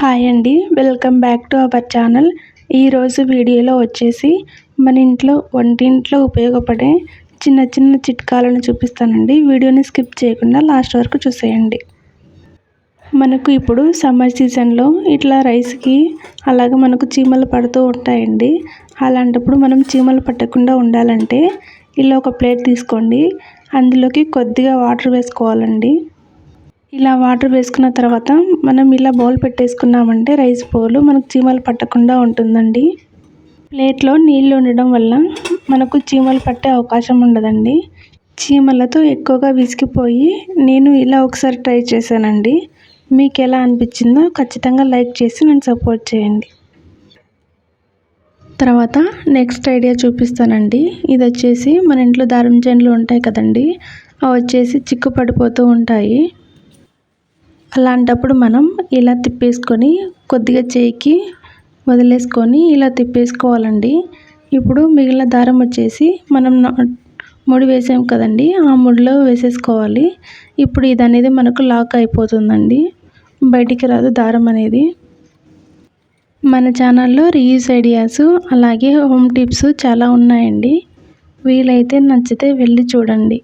Hi అండి. Welcome back to our channel. ఈరోజు వీడియోలో వచ్చేసి మన ఇంట్లో వంటింట్లో ఉపయోగపడే చిన్న చిన్న చిట్కాలను చూపిస్తానండి. వీడియోని స్కిప్ చేయకుండా లాస్ట్ వరకు చూసేయండి. మనకు ఇప్పుడు సమ్మర్ సీజన్లో ఇట్లా రైస్కి అలాగే మనకు చీమలు పడుతూ ఉంటాయండి. అలాంటప్పుడు మనం చీమలు పట్టకుండా ఉండాలంటే ఇలా ఒక ప్లేట్ తీసుకోండి. అందులోకి కొద్దిగా వాటర్ వేసుకోవాలండి. ఇలా వాటర్ వేసుకున్న తర్వాత మనం ఇలా బౌల్ పెట్టేసుకున్నామంటే రైస్ బౌలు మనకు చీమలు పట్టకుండా ఉంటుందండి. ప్లేట్లో నీళ్ళు ఉండడం వల్ల మనకు చీమలు పట్టే అవకాశం ఉండదండి. చీమలతో ఎక్కువగా విసిగిపోయి నేను ఇలా ఒకసారి ట్రై చేశానండి. మీకు ఎలా అనిపించిందో ఖచ్చితంగా లైక్ చేసి నన్ను సపోర్ట్ చేయండి. తర్వాత నెక్స్ట్ ఐడియా చూపిస్తానండి. ఇది వచ్చేసి మన ఇంట్లో దారం చెండ్లు ఉంటాయి కదండి. అవి వచ్చేసి చిక్కు పడిపోతూ ఉంటాయి. అలాంటప్పుడు మనం ఇలా తిప్పేసుకొని కొద్దిగా చేయికి వదిలేసుకొని ఇలా తిప్పేసుకోవాలండి. ఇప్పుడు మిగిలిన దారం వచ్చేసి మనం ముడి వేసాం కదండి ఆ ముడిలో వేసేసుకోవాలి. ఇప్పుడు ఇది అనేది మనకు లాక్ అయిపోతుందండి. బయటికి రాదు దారం అనేది. మన ఛానల్లో రీయూస్ ఐడియాస్ అలాగే హోమ్ టిప్స్ చాలా ఉన్నాయండి. వీలైతే నచ్చితే వెళ్ళి చూడండి.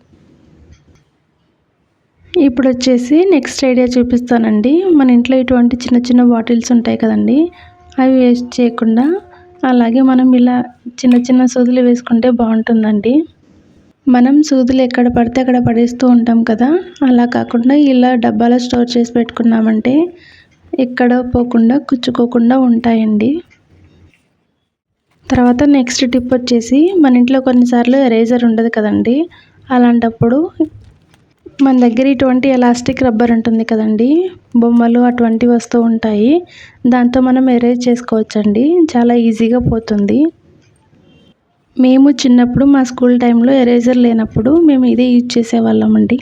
ఇప్పుడు వచ్చేసి నెక్స్ట్ ఐడియా చూపిస్తానండి. మన ఇంట్లో ఇటువంటి చిన్న చిన్న బాటిల్స్ ఉంటాయి కదండి అవి వేస్ట్ చేయకుండా అలాగే మనం ఇలా చిన్న చిన్న సూదులు వేసుకుంటే బాగుంటుందండి. మనం సూదులు ఎక్కడ పడితే అక్కడ పడేస్తూ ఉంటాం కదా అలా కాకుండా ఇలా డబ్బాలో స్టోర్ చేసి పెట్టుకున్నామంటే ఎక్కడ పోకుండా కుచ్చుకోకుండా ఉంటాయండి. తర్వాత నెక్స్ట్ టిప్ వచ్చేసి మన ఇంట్లో కొన్నిసార్లు ఎరేజర్ ఉండదు కదండి అలాంటప్పుడు మన దగ్గర ఇటువంటి ఎలాస్టిక్ రబ్బర్ ఉంటుంది కదండి బొమ్మలు అటువంటివి వస్తూ ఉంటాయి. దాంతో మనం ఎరేజ్ చేసుకోవచ్చండి. చాలా ఈజీగా పోతుంది. మేము చిన్నప్పుడు మా స్కూల్ టైంలో ఎరేజర్ లేనప్పుడు మేము ఇదే యూజ్ చేసేవాళ్ళమండి.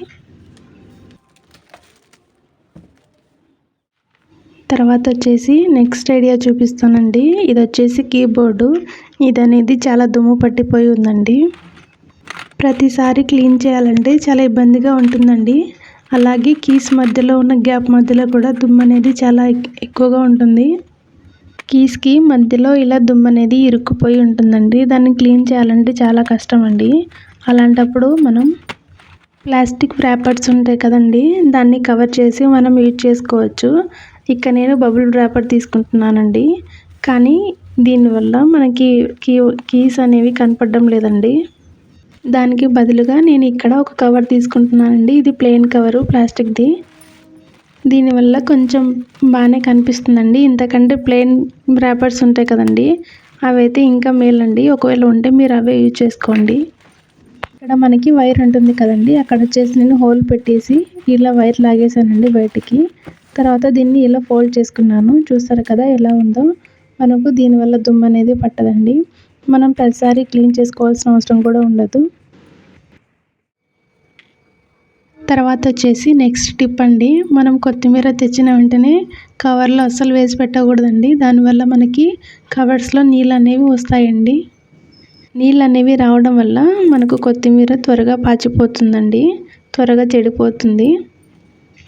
తర్వాత వచ్చేసి నెక్స్ట్ ఐడియా చూపిస్తానండి. ఇది వచ్చేసి కీబోర్డు ఇది అనేది చాలా దుమ్ము పట్టిపోయి ఉందండి. ప్రతిసారి క్లీన్ చేయాలంటే చాలా ఇబ్బందిగా ఉంటుందండి. అలాగే కీస్ మధ్యలో ఉన్న గ్యాప్ మధ్యలో కూడా దుమ్ము అనేది చాలా ఎక్కువగా ఉంటుంది. కీస్కి మధ్యలో ఇలా దుమ్ము అనేది ఇరుక్కుపోయి ఉంటుందండి. దాన్ని క్లీన్ చేయాలంటే చాలా కష్టం అండి అలాంటప్పుడు మనం ప్లాస్టిక్ ర్యాపర్స్ ఉంటాయి కదండి దాన్ని కవర్ చేసి మనం యూజ్ చేసుకోవచ్చు. ఇక్కడ నేను బబుల్ ర్యాపర్ తీసుకుంటున్నానండి. కానీ దీనివల్ల మనకి కీ కీస్ అనేవి కనపడడం లేదండి. దానికి బదులుగా నేను ఇక్కడ ఒక కవర్ తీసుకుంటున్నానండి. ఇది ప్లెయిన్ కవరు ప్లాస్టిక్ది. దీనివల్ల కొంచెం బాగానే కనిపిస్తుందండి. ఇంతకంటే ప్లెయిన్ ర్యాపర్స్ ఉంటాయి కదండి. అవైతే ఇంకా మేలండి. ఒకవేళ ఉంటే మీరు అవే యూజ్ చేసుకోండి. ఇక్కడ మనకి వైర్ ఉంటుంది కదండి. అక్కడ వచ్చేసి నేను హోల్ పెట్టేసి ఇలా వైర్ లాగేసానండి బయటికి. తర్వాత దీన్ని ఇలా ఫోల్డ్ చేసుకున్నాను. చూస్తారు కదా ఎలా ఉందో? మనకు దీనివల్ల దుమ్ము అనేది పట్టదండి. మనం ప్రతిసారి క్లీన్ చేసుకోవాల్సిన అవసరం కూడా ఉండదు. తర్వాత వచ్చేసి నెక్స్ట్ టిప్ అండి మనం కొత్తిమీర తెచ్చిన వెంటనే కవర్లో అస్సలు వేసి పెట్టకూడదండి. దానివల్ల మనకి కవర్స్లో నీళ్ళు అనేవి వస్తాయండి. నీళ్ళు అనేవి రావడం వల్ల మనకు కొత్తిమీర త్వరగా పాచిపోతుందండి త్వరగా చెడిపోతుంది.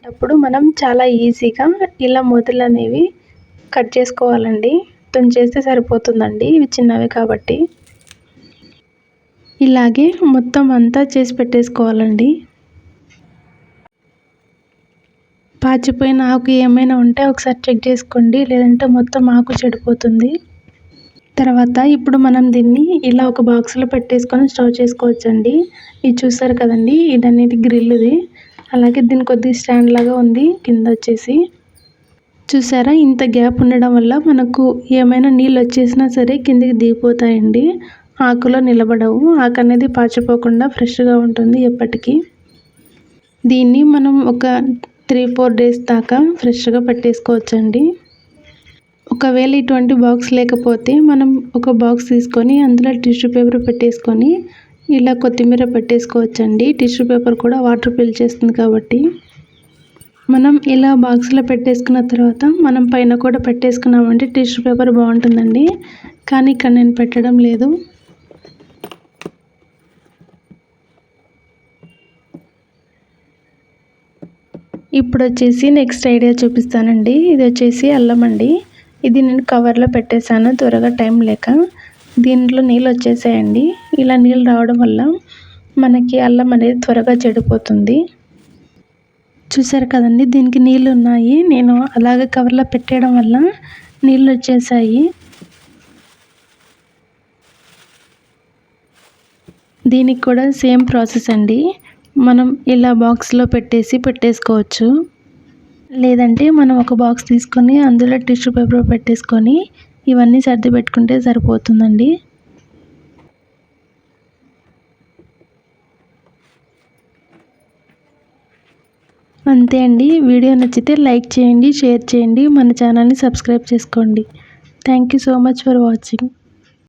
అప్పుడు మనం చాలా ఈజీగా ఇలా మొదలు అనేవి కట్ చేసుకోవాలండి. మొత్తం చేస్తే సరిపోతుందండి. ఇవి చిన్నవి కాబట్టి. ఇలాగే మొత్తం అంతా చేసి పెట్టేసుకోవాలండి. పాచిపోయిన ఆకు ఏమైనా ఉంటే ఒకసారి చెక్ చేసుకోండి. లేదంటే మొత్తం ఆకు చెడిపోతుంది. తర్వాత ఇప్పుడు మనం దీన్ని ఇలా ఒక బాక్స్లో పెట్టేసుకొని స్టోర్ చేసుకోవచ్చండి. ఇది చూసారు కదండి? ఇది అనేది గ్రిల్ది అలాగే దీని కొద్దిగా స్టాండ్ లాగా ఉంది. కింద వచ్చేసి. చూసారా? ఇంత గ్యాప్ ఉండడం వల్ల మనకు ఏమైనా నీళ్ళు వచ్చేసినా సరే కిందికి దిగిపోతాయండి. ఆకులో నిలబడవు. ఆకు అనేది పాచిపోకుండా ఫ్రెష్గా ఉంటుంది ఎప్పటికీ. దీన్ని మనం ఒక త్రీ ఫోర్ డేస్ దాకా ఫ్రెష్గా పెట్టేసుకోవచ్చండి. ఒకవేళ ఇటువంటి బాక్స్ లేకపోతే మనం ఒక బాక్స్ తీసుకొని అందులో టిష్యూ పేపర్ పెట్టేసుకొని ఇలా కొత్తిమీర పెట్టేసుకోవచ్చండి. టిష్యూ పేపర్ కూడా వాటర్ పీల్చేస్తుంది కాబట్టి. మనం ఇలా బాక్స్లో పెట్టేసుకున్న తర్వాత మనం పైన కూడా పెట్టేసుకున్నామంటే టిష్యూ పేపర్ బాగుంటుందండి. కానీ ఇక్కడ నేను పెట్టడం లేదు. ఇప్పుడు వచ్చేసి నెక్స్ట్ ఐడియా చూపిస్తానండి. ఇది వచ్చేసి అల్లం అండి. ఇది నేను కవర్లో పెట్టేశాను త్వరగా టైం లేక. దీంట్లో నీళ్ళు వచ్చేసాయండి. ఇలా నీళ్ళు రావడం వల్ల మనకి అల్లం అనేది త్వరగా చెడిపోతుంది. చూసారు కదండి దీనికి నీళ్ళు ఉన్నాయి. నేను అలాగే కవర్లో పెట్టేయడం వల్ల నీళ్ళు వచ్చేసాయి. దీనికి కూడా సేమ్ ప్రాసెస్ అండి. మనం ఇలా బాక్స్లో పెట్టేసి పెట్టేసుకోవచ్చు. లేదంటే మనం ఒక బాక్స్ తీసుకొని అందులో టిష్యూ పేపర్ పెట్టేసుకొని ఇవన్నీ సర్ది పెట్టుకుంటే సరిపోతుందండి. అంతే అండి. వీడియో నచ్చితే లైక్ చేయండి షేర్ చేయండి. మన ఛానల్ని సబ్స్క్రైబ్ చేసుకోండి. Thank you so much for watching